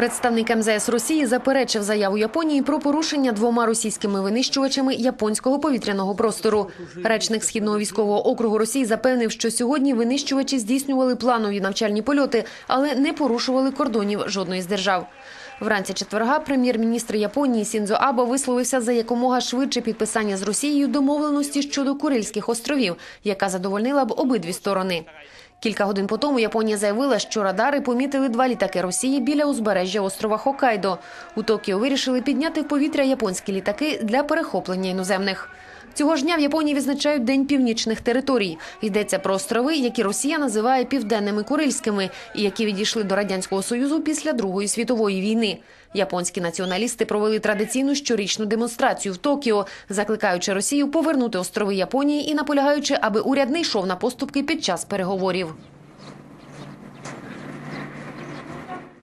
Представник МЗС Росії заперечив заяву Японії про порушення двома російськими винищувачами японського повітряного простору. Речник східного військового округу Росії запевнив, що сьогодні винищувачі здійснювали планові навчальні польоти, але не порушували кордонів жодної з держав. Вранці четверга прем'єр-міністр Японії Сінзо Або висловився за якомога швидше підписання з Росією домовленості щодо Курильських островів, яка задовольнила б обидві сторони. Кілька годин по тому Японія заявила, що радари помітили два літаки Росії біля узбережжя острова Хокайдо. У Токіо вирішили підняти в повітря японські літаки для перехоплення іноземних. Цього ж дня в Японії відзначають День північних територій. Йдеться про острови, які Росія називає південними Курильськими, і які відійшли до радянського союзу після Другої світової війни. Японські націоналісти провели традиційну щорічну демонстрацію в Токіо, закликаючи Росію повернути острови Японії і наполягаючи, аби уряд не йшов на поступки під час переговорів.